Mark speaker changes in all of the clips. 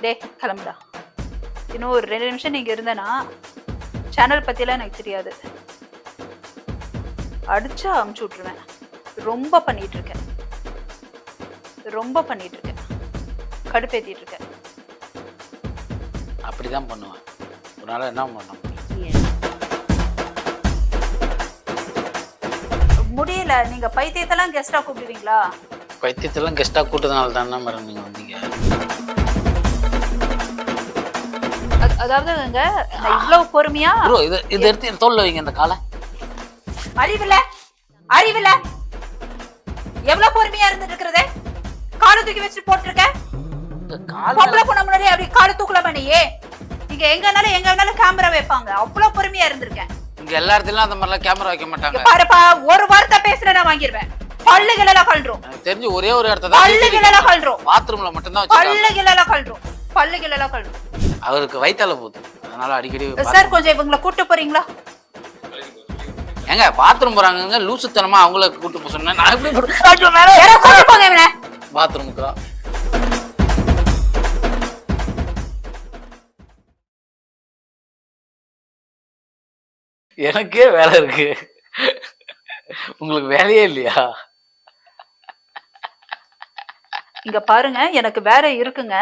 Speaker 1: டே கிளம்புடா. இன்னும் ஒரு ரெண்டு நிமிஷம் நீங்க இருந்தனா சேனல் பத்தியெல்லாம் எனக்கு தெரியாது. அடிச்சா அமுச்சு விட்டுருவேன். ரொம்ப பண்ணிட்டு இருக்கேன். ரொம்ப பண்ணிட்டு இருக்கேன். கடுப்பேத்திட்டு இருக்கேன்.
Speaker 2: அப்படிதான் பண்ணுவேன். உன்னால என்ன பண்ண முடியும்?
Speaker 1: முடியல. நீங்க பைத்தியத்தெல்லாம் கெஸ்டா கூப்பிடுவீங்களா?
Speaker 2: பைத்தியத்தெல்லாம் கெஸ்டா கூட்டதுனால தானே மேடம் நீங்க வந்தீங்க
Speaker 1: அ- அதாவதுங்க நான் இவ்வளவு பொறுமையா
Speaker 2: ப்ரோ இது இது எடுத்து என் தோல்ல வைங்க இந்த காலை.
Speaker 1: அறிவில்ல அறிவில்ல. எவ்வளவு பொறுமையா இருந்துட்டு இருக்கிறது? காலை தூக்கி வச்சுட்டு போட்டிருக்க? பொம்பளை பொண்ணு முன்னாடி அப்படி காலை தூக்கல பண்ணியே. இங்க எங்கனாலும் எங்க வேணாலும் கேமரா வைப்பாங்க. அவ்வளவு பொறுமையா இருந்திருக்கேன்
Speaker 2: இங்க எல்லா இடத்துலயும் அந்த மாதிரிலாம் கேமரா வைக்க மாட்டாங்க.
Speaker 1: பாருப்பா ஒரு வார்த்தை பேசுற நான் வாங்கிருவேன். பல்லுகள் எல்லாம் கழன்றோம்.
Speaker 2: எனக்கு தெரிஞ்சு ஒரே ஒரு இடத்த தான்
Speaker 1: பல்லுகள் எல்லாம் கழன்றோம்.
Speaker 2: பாத்ரூம்ல மட்டும்தான் வச்சிருக்காங்க.
Speaker 1: பல்லுகள் எல்லாம் கழன்றோம். பல்லுகள் எல்லாம் கழன்றோம்.
Speaker 2: அவருக்கு வயித்தால போகுது. அதனால அடிக்கடி
Speaker 1: சார் கொஞ்சம் இவங்களை கூட்டு போறீங்களா?
Speaker 2: ஏங்க பாத்ரூம் போறாங்க லூசுத்தனமா அவங்கள கூட்டு போக சொன்னேன். நான் எப்படி
Speaker 1: கூட்டு போங்க இவனை.
Speaker 2: பாத்ரூமுக்கு எனக்கே வேலை இருக்கு. உங்களுக்கு வேலையே இல்லையா?
Speaker 1: இங்க பாருங்க எனக்கு வேற இருக்குங்க.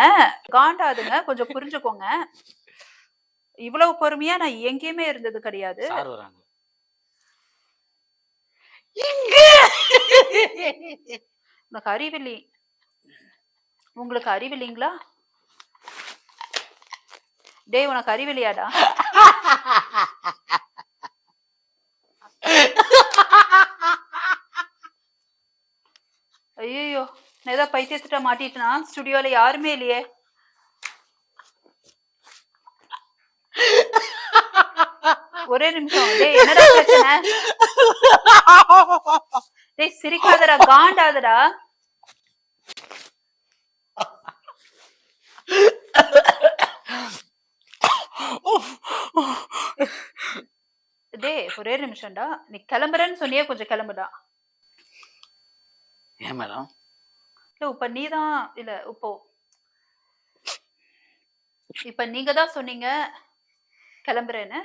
Speaker 1: காண்டாதுங்க கொஞ்சம் புரிஞ்சுக்கோங்க. இவ்வளவு பொறுமையா நான் எங்கேயுமே இருந்தது கிடையாது. உனக்கு அறிவில்லை. உங்களுக்கு அறிவில்லைங்களா? டேய் உனக்கு அறிவில்லையாடா ஐயோ நான் ஏதோ பைத்தியத்திட்ட மாட்டிட்டேனா ஸ்டுடியோல யாருமே இல்லையே. ஒரே நிமிஷம். டேய் என்னடா பிரச்சனை? டேய் சிரிக்காதடா காண்டாதடா. டேய் ஒரே நிமிஷம்டா. நீ கிளம்புறேன்னு சொன்னியே கொஞ்சம் கிளம்புடா.
Speaker 2: ஏன் மேடம்?
Speaker 1: இல்ல இப்ப நீதான் இல்ல இப்போ இப்ப நீங்க தான் சொன்னீங்க கிளம்புறேன்னு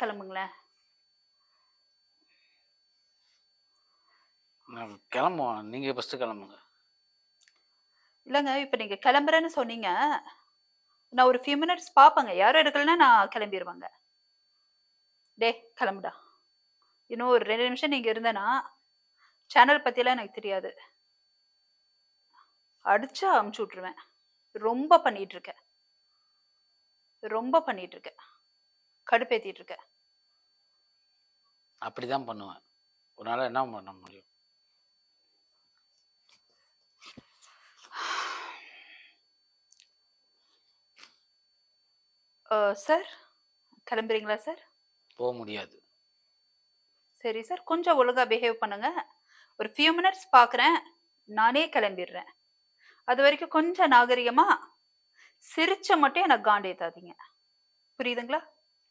Speaker 1: கிளம்புங்களேன்.
Speaker 2: கிளம்புவோம் நீங்க ஃபர்ஸ்ட் கிளம்புங்க.
Speaker 1: இல்லைங்க இப்ப நீங்க கிளம்புறேன்னு சொன்னீங்க நான் ஒரு ஃபியூ மினிட்ஸ் பார்ப்பேங்க யாரும் எடுக்கலன்னா நான் கிளம்பிடுவாங்க டே கிளம்புடா. இன்னும் ஒரு ரெண்டு நிமிஷம் நீங்க இருந்தனா சேனல் பத்தியெல்லாம் எனக்கு தெரியாது. அடிச்சா அமுச்சு விட்டுருவேன். ரொம்ப பண்ணிட்டு இருக்கேன் ரொம்ப பண்ணிட்டு இருக்கேன் கடுப்பேத்திட்டு இருக்கேன்
Speaker 2: அப்படிதான் பண்ணுவேன். உன்னால என்ன பண்ண முடியும்?
Speaker 1: சார்? கிளம்புறீங்களா சார்?
Speaker 2: போக முடியாது.
Speaker 1: சரி சார். கொஞ்சம் ஒழுங்கா பிஹேவ் பண்ணுங்க. ஒரு ஃபியூ மினிட்ஸ் பார்க்குறேன் நானே கிளம்பிடுறேன். அது வரைக்கும் கொஞ்சம் நாகரிகமா சிரிச்ச மட்டும் எனக்கு காண்டேத்தாதீங்க புரியுதுங்களா?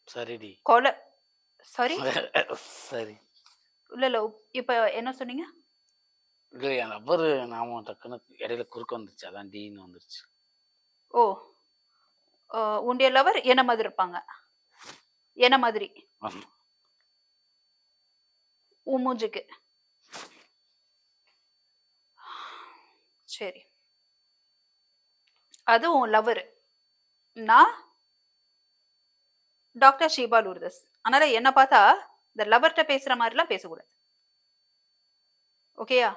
Speaker 2: சரிடி.
Speaker 1: கொலை சாரி
Speaker 2: சரி.
Speaker 1: இல்ல இல்ல இப்ப என்ன சொன்னீங்க?
Speaker 2: இல்லை என் ரப்பர் நாம டக்குன்னு இடையில குறுக்க வந்துருச்சு. அதான் டீன்னு வந்துருச்சு.
Speaker 1: ஓ உன்னுடைய லவர் என்ன மாதிரி இருப்பாங்க? என்ன மாதிரி. உன் மூஞ்சுக்கு. சரி. அது உன் லவர் நான் டாக்டர் ஷீபா லூர்தஸ். அதனால என்ன பார்த்தா இந்த லவர்கிட்ட பேசுற மாதிரிலாம் பேசக்கூடாது. ஓகேயா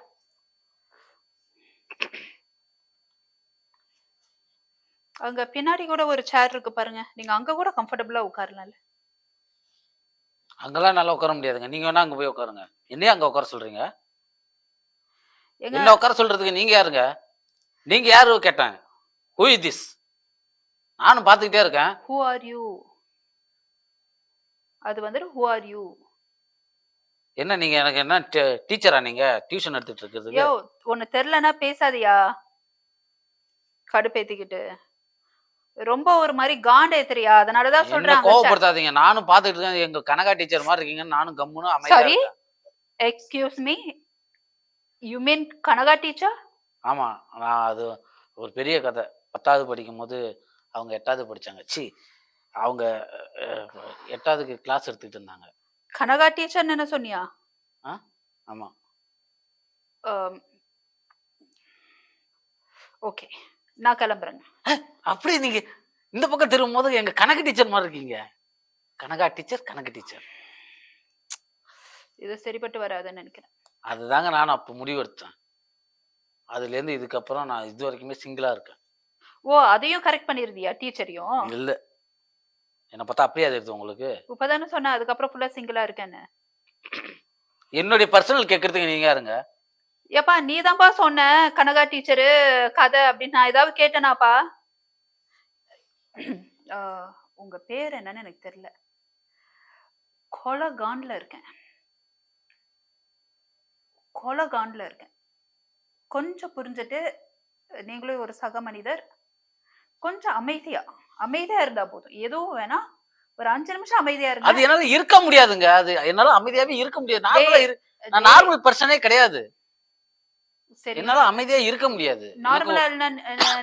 Speaker 1: அங்க பின்னாடி கூட ஒரு சேர் இருக்கு பாருங்க. நீங்க அங்க கூட கம்ஃபர்டபுளா உட்காரலாம்ல.
Speaker 2: அங்கெல்லாம் நல்லா உட்கார முடியாதுங்க. நீங்க வேணா அங்க போய் உட்காருங்க. என்னைய அங்க உட்கார சொல்றீங்க? என்ன உட்கார சொல்றதுக்கு நீங்க யாருங்க? நீங்க யாரு கேட்டேன் ஹூ இஸ் திஸ் நானும் பார்த்துக்கிட்டே இருக்கேன்.
Speaker 1: ஹூ ஆர் யூ அது வந்துட்டு ஹூ ஆர் யூ
Speaker 2: என்ன நீங்க எனக்கு என்ன டீச்சரா நீங்க? டியூஷன் எடுத்துட்டு இருக்கிறதுக்கு?
Speaker 1: யோ உன்னை தெரிலனா பேசாதியா? கடுப்பேத்திக்கிட்டு. ரொம்ப ஒரு மாதிரி காண்ட ஏத்துறியா அதனாலதான்
Speaker 2: என்ன
Speaker 1: சொல்றாங்க
Speaker 2: கோவப்படுத்தாதீங்க. நானும் பார்த்துட்டு இருக்கேன். எங்க கனகா டீச்சர் மாதிரி இருக்கீங்கன்னு நானும் கம்முன்னு அமைதியா
Speaker 1: Sorry?
Speaker 2: இருக்கேன்.
Speaker 1: Excuse me you mean Kanaka teacher
Speaker 2: ஆமா. நான் அது ஒரு பெரிய கதை. பத்தாவது படிக்கும் போது அவங்க எட்டாவது படிச்சாங்க. சி அவங்க எட்டாவதுக்கு கிளாஸ் எடுத்துக்கிட்டு இருந்தாங்க.
Speaker 1: கனகா டீச்சர் என்ன சொன்னியா?
Speaker 2: ஆமா.
Speaker 1: ஓகே நான் கிளம்புறேங்க.
Speaker 2: அப்படி நீங்க இந்த பக்கம் திரும்பும் போது எங்க கணக்கு டீச்சர் மாதிரி இருக்கீங்க. கனகா டீச்சர் கணக்கு டீச்சர்.
Speaker 1: இது சரிப்பட்டு வராதுன்னு நினைக்கிறேன்.
Speaker 2: அதுதாங்க நானும் அப்போ முடிவெடுத்தேன். அதுலேருந்து இதுக்கப்புறம் நான் இது வரைக்குமே சிங்கிளா இருக்கேன்.
Speaker 1: ஓ அதையும் கரெக்ட் பண்ணிருந்தியா டீச்சரையும்?
Speaker 2: இல்ல. என்னை பார்த்தா அப்படியே அது உங்களுக்கு?
Speaker 1: இப்பதானே சொன்ன அதுக்கப்புறம் ஃபுல்லா சிங்கிளா இருக்கேன்னு.
Speaker 2: என்னுடைய பர்சனல் கேட்கறதுக்கு நீங்க யாருங்க?
Speaker 1: ஏப்பா நீ தான்ப்பா சொன்ன கனகா டீச்சரு கதை அப்படின்னு நான் ஏதாவது கேட்டேனாப்பா. உங்க பேர் என்னன்னு எனக்கு தெரியல. கொலகான்ல இருக்கேன். கொலகான்ல இருக்கேன். கொஞ்சம் புரிஞ்சுட்டு நீங்களும் ஒரு சக மனிதர் கொஞ்சம் அமைதியா அமைதியா இருந்தா போதும். எதுவும் வேணா ஒரு அஞ்சு நிமிஷம் அமைதியா
Speaker 2: அது
Speaker 1: இருங்க
Speaker 2: என்னால இருக்க முடியாதுங்க. அது என்னால அமைதியாவே இருக்க முடியாது. நார்மலா இரு நான் நார்மல் பர்சனே கிடையாது.
Speaker 1: சரி.
Speaker 2: என்னால அமைதியா இருக்க முடியாது.
Speaker 1: நார்மலா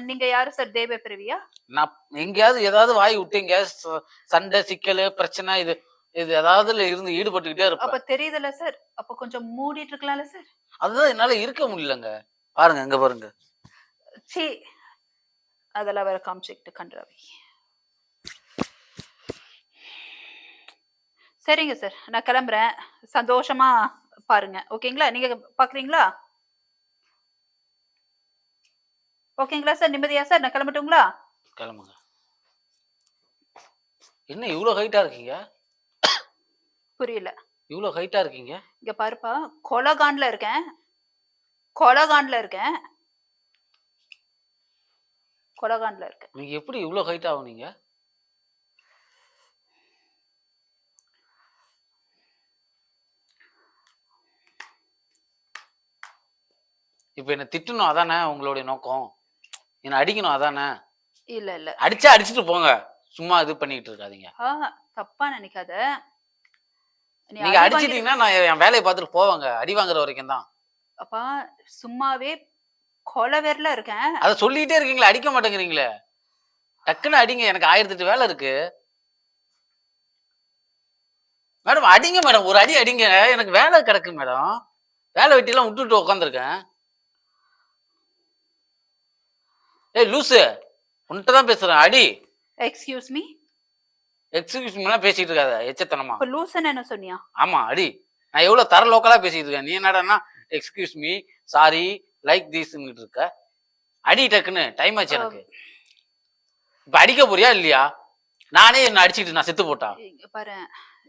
Speaker 1: நீங்க யாரு சார் தேவ பிறவியா?
Speaker 2: நான் எங்கேயாவது ஏதாவது வாய் விட்டு எங்கேயாவது ச- சண்டை சிக்கல் பிரச்சனை இது இது ஏதாவது இருந்து ஈடுபட்டுக்கிட்டே இருப்பேன்.
Speaker 1: அப்ப தெரியுதுல்ல சார் அப்ப கொஞ்சம் மூடிட்டு இருக்கலாம்ல சார்
Speaker 2: அதுதான் என்னால இருக்க முடியலங்க. பாருங்க இங்க பாருங்க.
Speaker 1: சி அதெல்லாம் வேற காமிச்சுக்கிட்டு கன்றாவி சரிங்க சார் நான் கிளம்புறேன். சந்தோஷமா பாருங்க. ஓகேங்களா? நீங்க பாக்குறீங்களா? ஓகேங்களா சார்? நிம்மதியா சார்? நான் கிளம்பட்டுங்களா?
Speaker 2: கிளம்புங்க. என்ன இவ்வளவு ஹைட்டா இருக்கீங்க?
Speaker 1: புரியல.
Speaker 2: இவ்வளவு ஹைட்டா இருக்கீங்க?
Speaker 1: இங்க பாருப்பா கொலகான்ல இருக்கேன். கொலகான்ல இருக்கேன். கொலகான்ல இருக்கேன்
Speaker 2: நீங்க எப்படி இவ்வளவு ஹைட் ஆகுனீங்க இப்ப என்ன திட்டணும் அதானே உங்களுடைய நோக்கம்? என்ன அடிக்கணும் அதானே?
Speaker 1: இல்ல இல்ல.
Speaker 2: அடிச்சா அடிச்சுட்டு போங்க. சும்மா இது பண்ணிட்டு இருக்காதீங்க.
Speaker 1: ஆ தப்பா நினைக்காத. நீ
Speaker 2: நீங்க
Speaker 1: அடி
Speaker 2: அடிச்சிட்டீங்கன்னா நான் என் வேலையை பார்த்துட்டு போவாங்க. அடி வாங்குற வரைக்கும் தான்.
Speaker 1: அப்பா சும்மாவே கொலை வெறல இருக்கேன்.
Speaker 2: அதை சொல்லிட்டே இருக்கீங்களே அடிக்க மாட்டேங்கிறீங்களே? டக்குன்னு அடிங்க எனக்கு ஆயிரத்தி எட்டு வேலை இருக்கு. மேடம் அடிங்க மேடம் ஒரு அடி அடிங்க. எனக்கு வேலை கிடக்கு மேடம். வேலை வெட்டிலாம் விட்டுட்டு உட்காந்துருக்கேன் ஏய் லூசு உன்கிட்ட தான் பேசுறேன். அடி.
Speaker 1: எக்ஸ்கியூஸ் மீ
Speaker 2: எக்ஸிகியூஸ் மேலாம் பேசிட்டு இருக்காத எச்சத்தனமா.
Speaker 1: இப்ப லூசன் என்ன சொன்னியா?
Speaker 2: ஆமா அடி. நான் எவ்வளவு தர லோக்கலா பேசிட்டு இருக்கேன். நீ என்னடான்னா எக்ஸ்கியூஸ் மீ சாரி லைக் தீஸ்ன்னு இருக்க. அடி டக்குன்னு டைம் ஆச்சு எனக்கு. இப்ப அடிக்க போறியா இல்லையா? நானே என்ன அடிச்சிட்டு நான் செத்து போட்டா.
Speaker 1: இங்க பாரு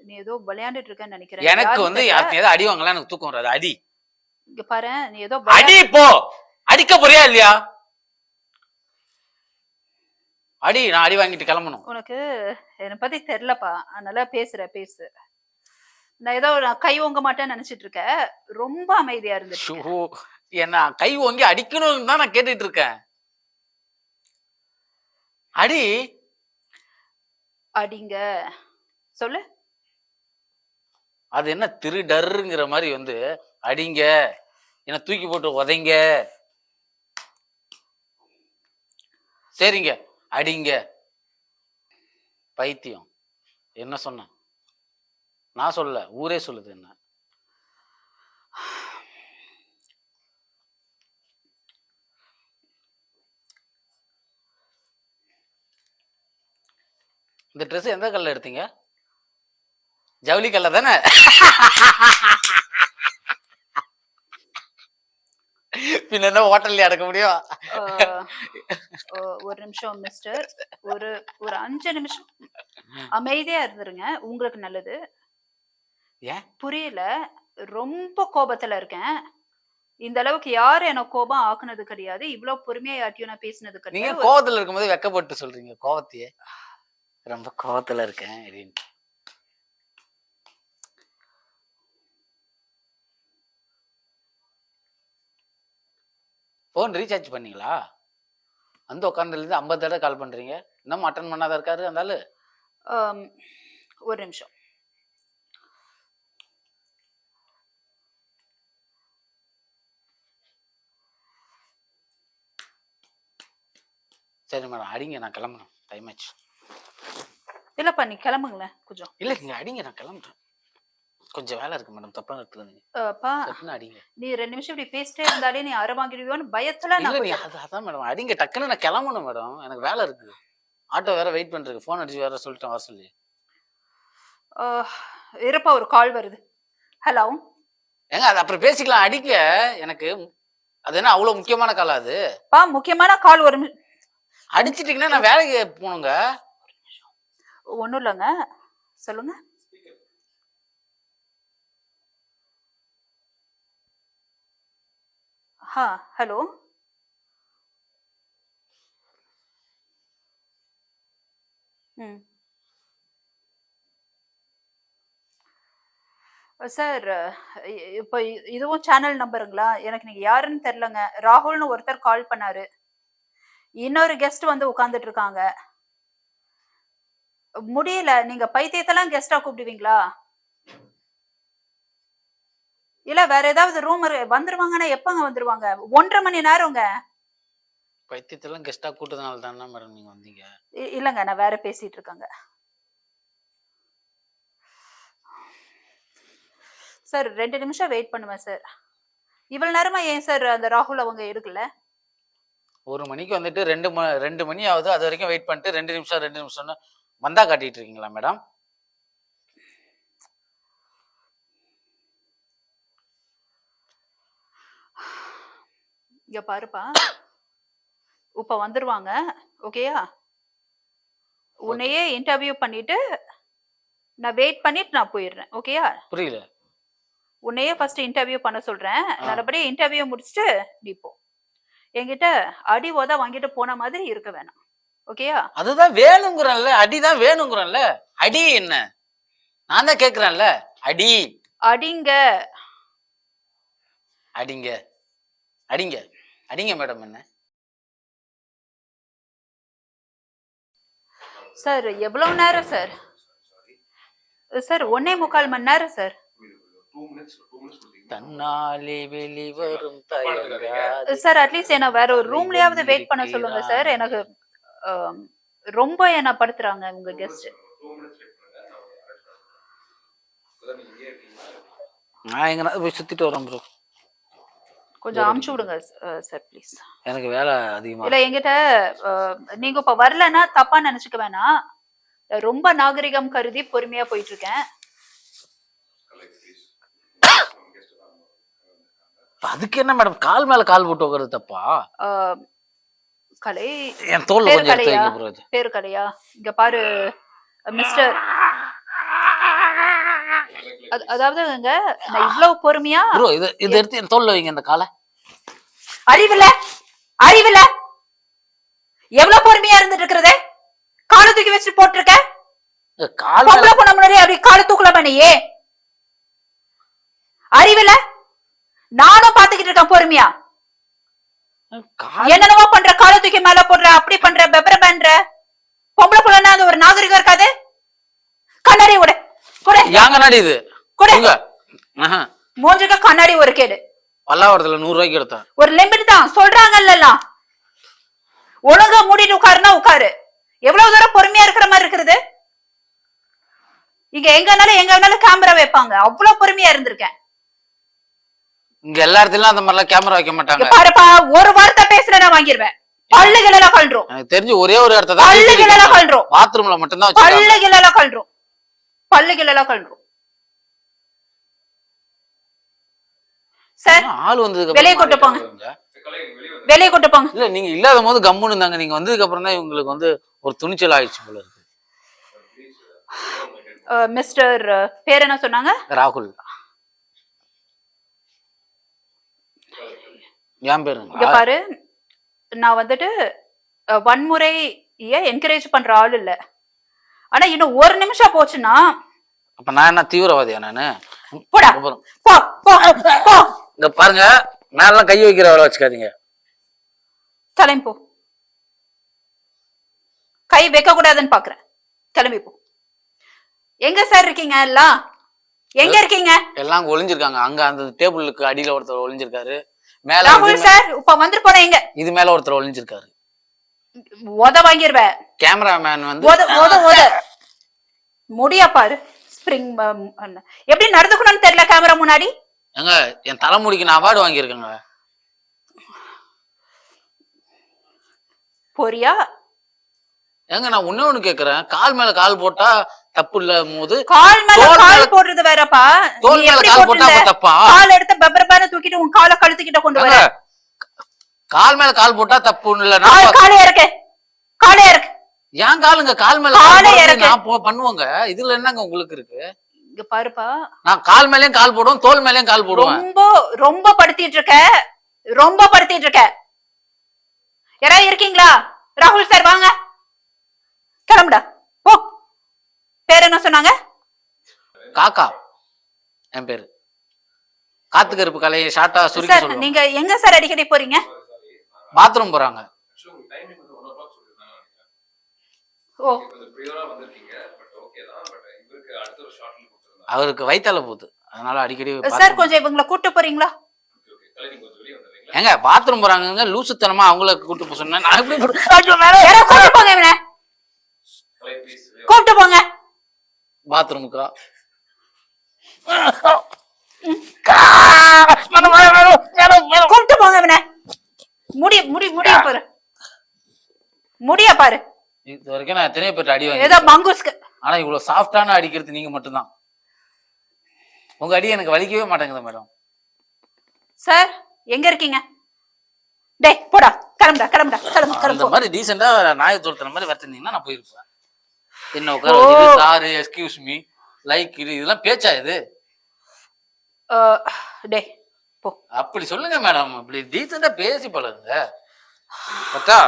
Speaker 1: நீ ஏதோ விளையாண்டுட்டு இருக்கேன்னு நினைக்கிறேன்.
Speaker 2: எனக்கு வந்து. யாருக்கு ஏதோ அடி வாங்கலாம் எனக்கு தூக்கம் வராது. அடி.
Speaker 1: இங்க பாரு நீ ஏதோ
Speaker 2: அடி போ. அடிக்க போறியா இல்லையா? அடி நான் அடி வாங்கிட்டு கிளம்பணும்.
Speaker 1: உனக்கு என்னை பத்தி தெரியலப்பா. அதனால பேசுற பேசு. நான் ஏதோ நான் கை ஓங்க மாட்டேன்னு நினைச்சிட்டு இருக்க ரொம்ப அமைதியா இருந்துச்சு
Speaker 2: என்ன கை ஓங்கி அடிக்கணும்னு தான் நான் கேட்டுட்டு இருக்கேன் அடி.
Speaker 1: அடிங்க. சொல்லு.
Speaker 2: அது என்ன திருடருங்கிற மாதிரி வந்து அடிங்க. என்ன தூக்கி போட்டு உதைங்க. சரிங்க அடிங்க. பைத்தியம். என்ன சொன்ன? நான் சொல்ல ஊரே சொல்லுது என்ன. இந்த ட்ரெஸ் எந்த கல்ல எடுத்தீங்க? ஜவுளி கல்ல தானே? பின்ன என்ன ஹோட்டல்ல அடக்க முடியும்?
Speaker 1: ஒரு நிமிஷம் மிஸ்டர் ஒரு ஒரு அஞ்சு நிமிஷம். அமைதியா இருந்துருங்க. உங்களுக்கு நல்லது.
Speaker 2: ஏன்?
Speaker 1: புரியல. ரொம்ப கோபத்துல இருக்கேன். இந்த அளவுக்கு யாரும் எனக்கு கோபம் ஆக்குனது கிடையாது. இவ்வளவு பொறுமையா யார்ட்டையும் நான் பேசினது கிடையாது.
Speaker 2: கோவத்துல இருக்கும்போது வெக்கப்பட்டு சொல்றீங்க கோவத்தையே. ரொம்ப கோவத்துல இருக்கேன் அப்படின்னு ஃபோன் ரீசார்ஜ் பண்ணீங்களா? வந்து உட்காந்துல இருந்து ஐம்பது தடவை கால் பண்றீங்க. இன்னும் அட்டன் பண்ணாத இருக்காரு அந்த ஆளு?
Speaker 1: ஒரு நிமிஷம்.
Speaker 2: சரி மேடம் அடிங்க நான் கிளம்புறேன். டைம் ஆச்சு.
Speaker 1: இல்லப்பா நீ கிளம்புங்களேன். கொஞ்சம்.
Speaker 2: இல்ல நீங்க அடிங்க நான் கிளம்புறேன். கொஞ்சம் வேலை இருக்கு மேடம் தப்பா எடுத்துக்காதீங்க
Speaker 1: அஹ், பா
Speaker 2: டக்குன்னு அடிங்க.
Speaker 1: நீ ரெண்டு நிமிஷம் இப்படி பேசிட்டே இருந்தாலே நீ அரை வாங்கிடுவியோன்னு பயத்துல
Speaker 2: இல்ல
Speaker 1: நான்
Speaker 2: நீ அது அதான் மேடம் அடிங்க டக்குன்னு நான் கிளம்பணும் மேடம் எனக்கு வேலை இருக்கு. ஆட்டோ வேற வெயிட் பண்றது ஃபோன் அடிச்சு வேற சொல்லிட்டேன் வர சொல்லி.
Speaker 1: இருப்பா ஒரு கால் வருது. ஹலோ
Speaker 2: ஏங்க அது அப்புறம் பேசிக்கலாம். அடிக்க எனக்கு அது என்ன அவ்வளவு முக்கியமான காலம் அது?
Speaker 1: பா முக்கியமான கால் ஒரு
Speaker 2: அடிச்சிட்டீங்கன்னா நான் வேலைக்கு போகணுங்க.
Speaker 1: ஒன்றும் இல்லைங்க. சொல்லுங்க. ஹா ஹலோ ம். சார் இப்போ இதுவும் சேனல் நம்பருங்களா எனக்கு நீங்க யாருன்னு தெரிலங்க ராகுல்னு ஒருத்தர் கால் பண்ணாரு. இன்னொரு கெஸ்ட் வந்து உட்காந்துட்டு இருக்காங்க. முடியல. நீங்க பைத்தியத்தெல்லாம் கெஸ்டா கூப்பிடுவீங்களா? இல்ல வேற ஏதாவது ரூம் வந்துருவாங்கன்னா எப்பங்க வந்துருவாங்க? ஒன்றரை மணி நேரங்க.
Speaker 2: பைத்தியத்தெல்லாம் கெஸ்டா கூட்டதுனால தானே மேடம் நீங்க வந்தீங்க?
Speaker 1: இல்லங்க நான் வேற பேசிட்டு இருக்கேங்க. சார் ரெண்டு நிமிஷம் வெயிட் பண்ணுவேன் சார் இவ்வளவு நேரமா ஏன் சார் அந்த ராகுல் அவங்க எடுக்கல
Speaker 2: ஒரு மணிக்கு வந்துட்டு ரெண்டு ம ரெண்டு மணி ஆகுது. அது வரைக்கும் வெயிட் பண்ணிட்டு ரெண்டு நிமிஷம் ரெண்டு நிமிஷம்னு வந்தா காட்டிட்டு இருக்கீங்களா மேடம்
Speaker 1: இங்க பாருப்பா. இப்ப வந்துருவாங்க ஓகேயா உன்னையே இன்டர்வியூ பண்ணிட்டு நான் வெயிட் பண்ணிட்டு நான் போயிடுறேன் ஓகேயா
Speaker 2: புரியல.
Speaker 1: உன்னையே ஃபர்ஸ்ட் இன்டர்வியூ பண்ண சொல்றேன். நல்லபடியா இன்டர்வியூ முடிச்சுட்டு நீ போ. என்கிட்ட அடி உத வாங்கிட்டு போன மாதிரி இருக்க வேணாம். ஓகேயா?
Speaker 2: அதுதான் வேணுங்கிறேன்ல அடிதான் வேணுங்கிறேன்ல. அடி என்ன? நான் தான் கேக்குறேன்ல அடி.
Speaker 1: அடிங்க.
Speaker 2: அடிங்க. அடிங்க. அடிங்க மேடம் என்ன?
Speaker 1: சார் எவ்வளவு நேரம் சார்? சார் ஒன்னே முக்கால் மணி நேரம் சார்.
Speaker 2: தன்னாலே வெளிவரும்
Speaker 1: சார் அட்லீஸ்ட் என்ன வேற ஒரு ரூம்லயாவது வெயிட் பண்ண சொல்லுங்க சார். எனக்கு ரொம்ப என்ன படுத்துறாங்க உங்க கெஸ்ட்
Speaker 2: நான் எங்க போய் சுத்திட்டு வரேன் ப்ரோ
Speaker 1: கொஞ்சம் அமுச்சு விடுங்க சார் ப்ளீஸ்
Speaker 2: எனக்கு வேலை அதிகமா
Speaker 1: இல்ல என்கிட்ட அஹ், நீங்க இப்ப வரலன்னா தப்பா நினைச்சுக்க வேணாம். ரொம்ப நாகரிகம் கருதி பொறுமையா போயிட்டு இருக்கேன்
Speaker 2: அதுக்கு என்ன மேடம் கால் மேல கால் போட்டு உட்காருது தப்பா?
Speaker 1: கலை
Speaker 2: என்
Speaker 1: பேர்
Speaker 2: கொஞ்சம் எடுத்து? வைங்க ப்ரோ இது
Speaker 1: பேரு கலையா இங்க பாரு மிஸ்டர் அதாவது இங்க நான் இவ்வளவு பொறுமையா
Speaker 2: ப்ரோ இது இது எடுத்து என் தோல்ல வைங்க இந்த காலை.
Speaker 1: அறிவில்ல? அறிவில்ல? எவ்வளவு பொறுமையா இருந்துட்டு இருக்கிறது? காலை தூக்கி வச்சுட்டு போட்டிருக்க?
Speaker 2: இந்த கால் மேல
Speaker 1: பொம்பளை பொண்ணு முன்னாடி அப்படி காலை தூக்கலாமா நீயே அறிவில்ல? நானும் பாத்துக்கிட்டு இருக்கேன் பொறுமையா. என்னென்னவோ பண்ற காலை தூக்கி மேல போடுற அப்படி பண்ற பெப்பர பண்ற. பொம்பளை புள்ளனா அது ஒரு நாகரிகம் இருக்காது. கண்ணாடி விடு கொடு.
Speaker 2: ஏன் கண்ணாடி இது?
Speaker 1: கொடு. மூஞ்சுக்கு கண்ணாடி ஒரு கேடு.
Speaker 2: பல்லாவரத்துல நூறு ரூபாய்க்கு எடுத்தேன்.
Speaker 1: ஒரு லிமிட் தான். சொல்றாங்கல்ல ஒழுங்கா மூடிட்டு உட்காருனா உட்காரு. எவ்வளவு தூரம் பொறுமையா இருக்கிற மாதிரி இருக்கிறது? இங்க எங்கனாலும் எங்க வேணாலும் கேமரா வைப்பாங்க. அவ்வளவு பொறுமையா இருந்திருக்கேன்.
Speaker 2: இங்க எல்லா இடத்துலயும் அந்த மாதிரிலாம் கேமரா வைக்க மாட்டாங்க.
Speaker 1: பாருப்பா ஒரு வார்த்தை பேசுற நான் வாங்கிருவேன். பல்லுகள் எல்லாம் கழன்றோம்.
Speaker 2: எனக்கு தெரிஞ்சு ஒரே ஒரு இடத்த தான்
Speaker 1: பல்லுகள் எல்லாம் கழன்றோம்.
Speaker 2: பாத்ரூம்ல மட்டும்தான் வச்சிருக்காங்க.
Speaker 1: பல்லுகள் எல்லாம் கழன்றோம். பல்லுகள் எல்லாம் கழன்றோம். சார்
Speaker 2: ஆள் வந்ததுக்கு
Speaker 1: வெளியே கூட்டு போங்க. வெளியே கூட்டு போங்க.
Speaker 2: இல்ல நீங்க இல்லாத போது கம்முன்னு இருந்தாங்க. நீங்க வந்ததுக்கு அப்புறம் தான் இவங்களுக்கு வந்து ஒரு துணிச்சல் ஆயிடுச்சு போல இருக்கு.
Speaker 1: மிஸ்டர் பேர் என்ன சொன்னாங்க?
Speaker 2: ராகுல். என்
Speaker 1: இங்க
Speaker 2: பேருங்க
Speaker 1: பாரு நான் வந்துட்டு வன்முறைய என்கரேஜ் பண்ற ஆள் இல்ல. ஆனா இன்னும் ஒரு நிமிஷம் போச்சுன்னா
Speaker 2: அப்ப நான் என்ன தீவிரவாதியா நானு?
Speaker 1: போடா. போ போ போ.
Speaker 2: இங்க பாருங்க மேலாம் கை வைக்கிற வேலை வச்சுக்காதீங்க.
Speaker 1: கிளம்பி போ. கை வைக்க கூடாதுன்னு பாக்குறேன். கிளம்பி போ. எங்க சார் இருக்கீங்க எல்லாம்? எங்க இருக்கீங்க?
Speaker 2: எல்லாம் ஒளிஞ்சிருக்காங்க. அங்க அந்த டேபிளுக்கு அடியில ஒருத்தர் ஒளிஞ்சிருக்காரு. மேல
Speaker 1: சார் இப்ப வந்துட்டு போறேன் எங்க?
Speaker 2: இது மேல ஒருத்தர் ஒளிஞ்சிருக்காரு.
Speaker 1: உத வாங்கிருவ
Speaker 2: கேமராமேன் வந்து
Speaker 1: உத உத உத. முடியா பாரு. ஸ்ப்ரிங் எப்படி நடந்துக்கணும்னு தெரியல கேமரா முன்னாடி?
Speaker 2: ஏங்க என் தலைமுடிக்கு நான் அவார்டு வாங்கியிருக்கேங்க.
Speaker 1: போறியா
Speaker 2: ஏங்க நான் ஒண்ணே ஒண்ணு கேக்குறேன். கால் மேல கால் போட்டா தப்பு இல்ல போது
Speaker 1: கால் மேல கால் போடுறது வேறப்பா.
Speaker 2: தோல் மேல கால் போட்டா தப்பா?
Speaker 1: கால் எடுத்து பெப்பரப்பான தூக்கிட்டு உன் காலை கழுத்துக்கிட்ட கொண்டு வர.
Speaker 2: கால் மேல கால் போட்டா தப்பு இல்ல
Speaker 1: கால்
Speaker 2: நான்
Speaker 1: காலே இருக்கு காலே இருக்கு
Speaker 2: ஏன் காலுங்க? கால் மேல
Speaker 1: காலை இறக்கு.
Speaker 2: நான் பண்ணுவேங்க. இதுல என்னங்க உங்களுக்கு இருக்கு?
Speaker 1: இங்க பாருப்பா.
Speaker 2: நான் கால் மேலயும் கால் போடுவேன் தோல் மேலயும் கால் போடுவேன்.
Speaker 1: ரொம்ப ரொம்ப படுத்திட்டு இருக்க. ரொம்ப படுத்திட்டு இருக்க. யாராவது இருக்கீங்களா? ராகுல் சார் வாங்க. கிளம்புடா. போ. பேர் என்ன சொன்னாங்க?
Speaker 2: காக்கா. என் பேரு. காத்து கருப்பு கலையை ஷார்ட்டா சுருக்கி
Speaker 1: சார்
Speaker 2: சொல்லுவாங்க
Speaker 1: நீங்க எங்க சார் அடிக்கடி போறீங்க?
Speaker 2: பாத்ரூம் போறாங்க.
Speaker 3: ஓ.
Speaker 2: அவருக்கு வயித்தால போகுது அதனால அடிக்கடி
Speaker 1: சார்
Speaker 2: bathroom
Speaker 1: கொஞ்சம் இவங்களை கூட்டு போறீங்களா?
Speaker 3: ஓகே ஓகே கலை நீங்க கொஞ்சம் வெளியே வந்துடுறீங்களா
Speaker 2: ஏங்க பாத்ரூம் போறாங்க லூசுத்தனமா அவங்கள கூட்டு போக சொன்னேன். நான் எப்படி
Speaker 1: கூட்டு போங்க இவனை. கூப்பிட்டு போங்க.
Speaker 2: பாத்ரூமுக்கா
Speaker 1: கூப்பிட்டு போங்க இவனை. முடி முடி முடிய பாரு. முடிய பாரு.
Speaker 2: இது வரைக்கும் நான் எத்தனையோ பேர்ட்ட அடி வாங்கி
Speaker 1: ஏதோ மங்குஸ்க்கு.
Speaker 2: ஆனா இவ்வளவு சாஃப்டான அடிக்கிறது நீங்க மட்டும்தான். உங்க அடி எனக்கு வலிக்கவே மாட்டேங்குது மேடம்.
Speaker 1: சார் எங்க இருக்கீங்க? டேய் போடா. கிளம்புடா கிளம்புடா கிளம்பு
Speaker 2: அந்த
Speaker 1: கிளம்பு.
Speaker 2: மாதிரி டீசெண்டா நாயை துரத்துற மாதிரி வச்சிருந்தீங்கன்னா நான் போயிருப்பேன். என்ன உட்கார. வச்சுட்டு சாரு எக்ஸ்கியூஸ் மீ லைக் இது இதெல்லாம் பேச்சா இது?
Speaker 1: டேய் போ.
Speaker 2: அப்படி சொல்லுங்க மேடம். அப்படி டீசெண்டா பேசி பழகுங்க. பத்தா?